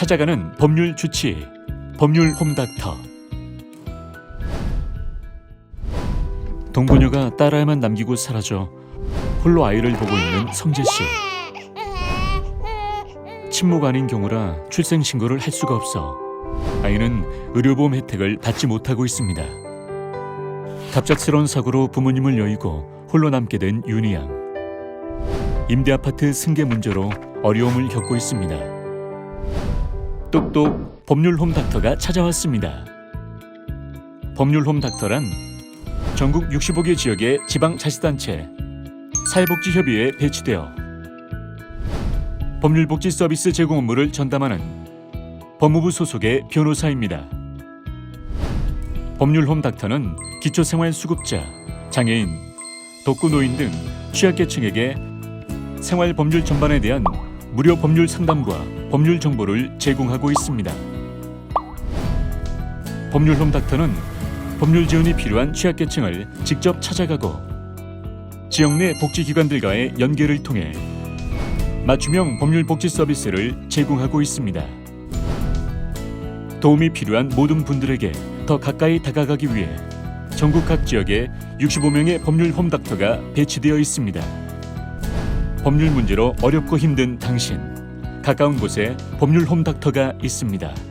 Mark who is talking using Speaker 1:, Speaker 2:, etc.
Speaker 1: 찾아가는 법률 주치 법률 홈닥터 동부녀가 딸아이만 남기고 사라져 홀로 아이를 보고 있는 성재 씨. 친모가 아닌 경우라 출생 신고를 할 수가 없어 아이는 의료보험 혜택을 받지 못하고 있습니다. 갑작스러운 사고로 부모님을 여의고 홀로 남게 된 윤희 양. 임대 아파트 승계 문제로 어려움을 겪고 있습니다. 똑똑 법률 홈닥터가 찾아왔습니다. 법률 홈닥터란 전국 65개 지역의 지방 자치단체 사회복지협의회에 배치되어 법률복지 서비스 제공 업무를 전담하는 법무부 소속의 변호사입니다. 법률 홈닥터는 기초생활수급자, 장애인, 독거노인 등 취약계층에게 생활 법률 전반에 대한 무료 법률 상담과 법률 정보를 제공하고 있습니다. 법률 홈 닥터는 법률 지원이 필요한 취약계층을 직접 찾아가고 지역 내 복지기관들과의 연계를 통해 맞춤형 법률 복지 서비스를 제공하고 있습니다. 도움이 필요한 모든 분들에게 더 가까이 다가가기 위해 전국 각 지역에 65명의 법률 홈닥터가 배치되어 있습니다. 법률 문제로 어렵고 힘든 당신, 가까운 곳에 법률 홈닥터가 있습니다.